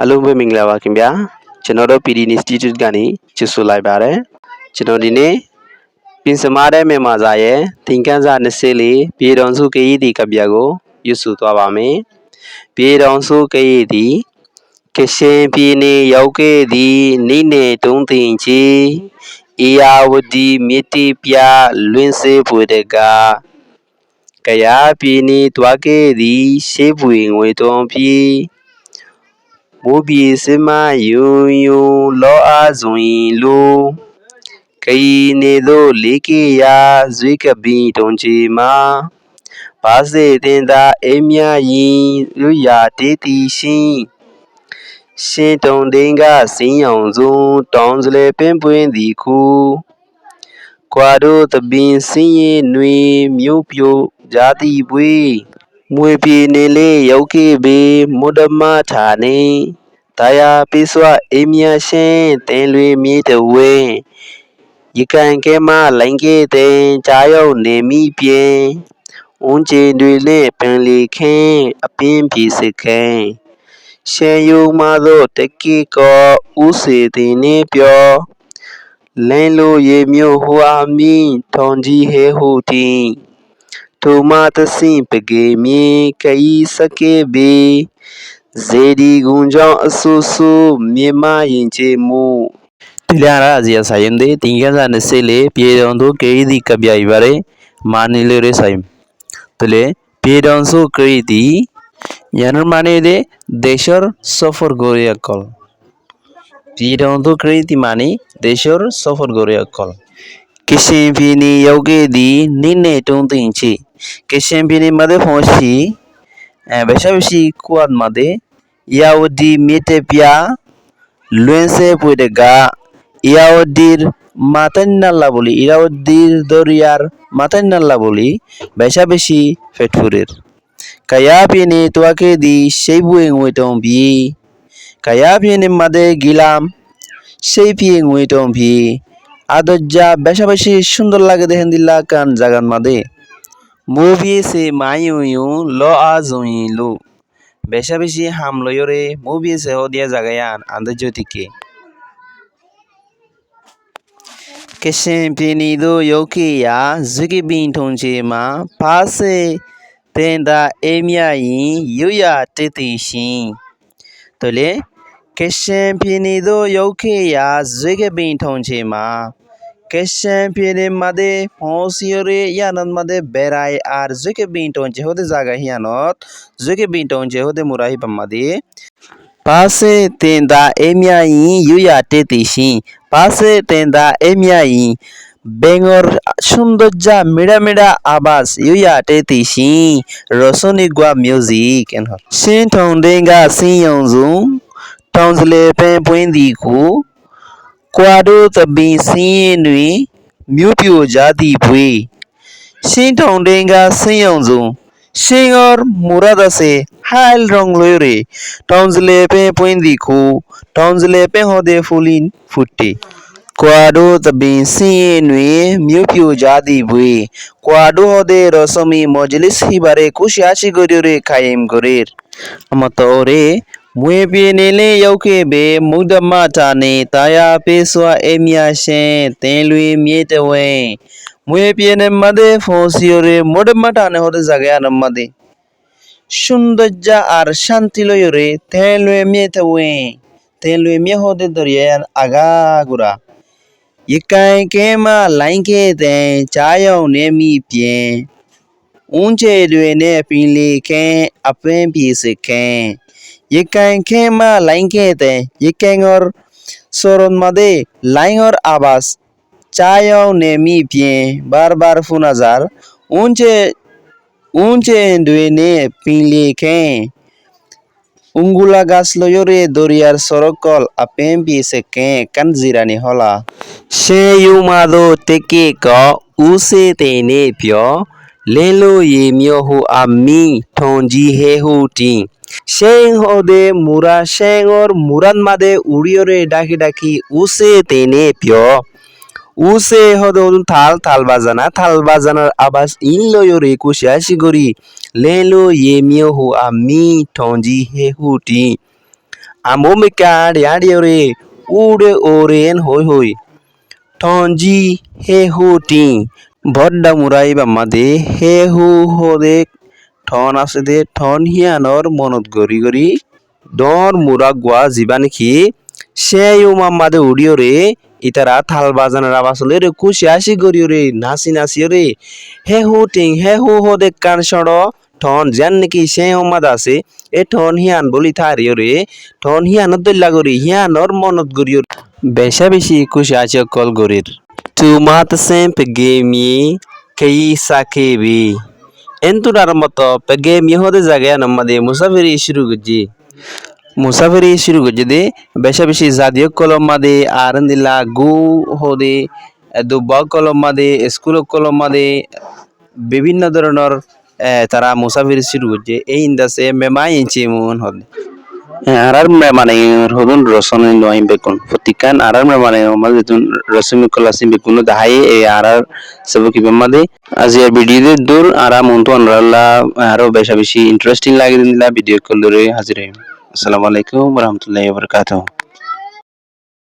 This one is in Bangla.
အားလုံးပဲမင်္ဂလာပါခင်ဗျာကျွန်တော်တို့ PD Institute ကနေချစ်ဆိုလိုက်ပါတယ်ကျွန်တော်ဒီနေ့ပင်စမားတဲ့မြန်မာစာရဲ့သင်ခန်းစာ24ပြည်တော်စုကရေးတီကပြကိုရွတ်ဆိုသွားပါမယ်ပြည်တော်စုကရေးတီကရှင်ပြည်နေရောက်ခဲ့သည့်နိနေတုံးတင်ချီအေယာဝတီမြစ်တီပြလွင်စေးပွေတကကရာပြည်နေတွားခဲ့သည့်ရှေးပွေငွေတုံးပြီး မိုးပြေစမယုံယုံလောအားဇွန်လိုကီနေသို့လေးကေရာဇွေကပီတုံချီမာဘာစေတင်သာအိမ်မြရင်လူရာတေးတီရှင်ရှင်တုံတင်းကစင်းရောင်စုံတောင်းစလေပင်ပွင်းသည်ခုကွာတို့တပင်စင်းရင်တွင်မြို့ပြိုဂျာတိပွေ မွေပြေနေလေရောက်ခဲ့ပေမုဒ္ဓမထာနေတာယာပိစွာအေးမြရှင်တင်လွေမြေတဝဲရကန်ကဲမလိုင်းကေတဲ့ကြားရောက်နေမိပြေအွန်ကျင်တွေနဲ့ပင်လီခင်းအပင်းပြေစခဲရှေယုံမသောတက်ကီကောဥစေတင်နေပြောလင်းလိုရေမျိုးဟွာမီထုံကြီးဟဲဟူတီ tomata simpegemi kaisa kebe zedi gunjão assosso mema yenchemu tilara azia sayende tingeza nesele piedondo keidi kabya ibare manilere sayem tule piedonso keidi yanar manede deshor sofor goriakol piedondo keidi mani deshor sofor goriakol ကရှင်ပြည်နယ်ရောက်ခဲ့သည်နေ့နဲ့တုံးသိင်ချေကရှင်ပြည်နယ်မှာတဲ့ဖုံးရှိအဲဘရှရှိကွတ်မှာတဲ့ယာဝဒီမြေတပြလွင်းစဲပွေတကယာဝဒီমাথায় নাল্লা বলি ইরাউদ্দির দরিয়ার মাথায় নাল্লা বলি বেশা বেশি ফেটফুরের কায়া পিনে তোয়াকে দি সেই বুয়ে ngွေবি কায়া পিনে মাদে গিলাম সেই পিয়ে ngွေবি আদজ্জা বেশাবেশি সুন্দর লাগে দেখেন দিল্লা কান জাগান মাদে মুভি সে মাইউইউ ল আজুইলু বেশাবেশি হামলয় রে মুভি সে হ দিয়া জাগায়ান আদজ্জতিকে kishin pini do yoki ya zuki bin tongje ma pase tenda emya yin yuya titi shin tole kishin pini do yoki ya zuki bin tongje ma keshen piene made posiore yanot made berai ar zuke binton je hode jaga hianot zuke binton je hode mura hi pamadi pase tenda emia yi yuya teti shi pase tenda emia yi বেঙর সৌন্দর্যা মিড়া মিড়া আবাস ইউয়াটে তিসি রসনি গুয়া মিউজিক সিন ঠং ডেঙ্গা সিয়ং জুং ঠংজলে পে পুইন্দি কু ကွာဒိုသပင်စင်းရင်တွင်မြို့ပြိုကြသည့်ဘွေရှင်းထုံဒင်းကဆင်းယုံစုံရှင်းောမူရဒစေဟိုင်ရုံလွေရီတောင်စလေပင်ပွင်းသည်ခုတောင်စလေပင်ဟောတဲ့ဖူလင်းဖူတီကွာဒိုသပင်စင်းရင်တွင် မွေပြည်နေလင်းရုပ်ခေပေမုဒ္ဓမထာနေတာယာပေးစွာအေမြရှင်တင်လွေမြေတဝင်းမွေပြည်နေမဒေဖို့စီရေမုဒ္ဓမထာနေဟောတဇဂယနမဒေရှင်ဒကြအာရှန်တိလိုရေတင်လွေမြေတဝင်းတင်လွေမြေဟောတဲ့တရယန်အဂါဂူရာယကန်ကဲမလိုင်းခဲ့တဲ့ဂျားယုံနေမိပြင်ဦးချေတွင်နဲ့ပင်လေခင်းအပင်းပြေစခင်း एकाएंखें मा लाइंखें तें एकेंग और सोरन मदे, लाइन और आवास चायो ने मी पिए, बार बार फुनाजार ऊँचे ऊँचे दुए ने पिले खें। उंगुला गास लो लयोरे दरियार सरकल अपेम भी से के कंजीरानी होला। से युमादो तेके को, उसे तेने प्यो। ले लो ये म्यो हु अम्मी थोंजी है हु टी। সিংহদে মুরা সেঙর মুরান মাদে উড়িয়রে ডাকি ডাকি উসে তেনে পিয় উসে হদ থাল থাল বাজানা, থাল বাজানার আবাস ইনলয়রে কুশিয়াসি গরি। লেলো ইয়েমিও হু আমি ঠঞ্জি হে হুটি। আমো মে কাড ইয়াড়িয়রে উড়ে ওরেন হই হই। ঠঞ্জি হে হুটি, ভড্ডা মুরাই বা মাদে হে হু হদে ton আছে দে ton hianor monot gori gori dor muragwa jibaniki সেই মাম্মাদে উড়িও রে ইতারা থাল বাজানোর আবাস হলে রে খুশি আসি গরিও রে নাচি নাচি রে হে হু টিং, হে হু হো দে কান সড় ঠন যেন নাকি সে মাদ আছে, এ ঠন হিয়ান বলি থারিও রে ঠন হিয়ানত দল্লা গরি হিয়ানর মনত গরিও বেশা বেশি খুশি আছে কল গরির তুমাত সেম্প গেমি কেই সাকেবি jage namade musafiri shuru guji musafiri shuru guji de besha beshi জাতীয় কলম মাদে আরন্দিলা গু হদে দুব্বা কলম মাদে স্কুল কলম মাদে বিভিন্ন আহ, তারা মুসাফির শুরু করছে এই ইন্দাসে মেমাই ইঞ্চি মন হদে arar memane hodun rosone noy bekun futikan arar memane omade tun rosimi kolasim bekun dahai e arar sabuki bemade আজিয়ার ভিডিওতে দূর আরা মন্টু আনরাল্লা আরও বেশা বেশি ইন্টারেস্টিং লাগে দিলা ভিডিও কল ধরে হাজির হইম আসসালামু আলাইকুম রহমতুল্লাহি ওয়া বারাকাতুহু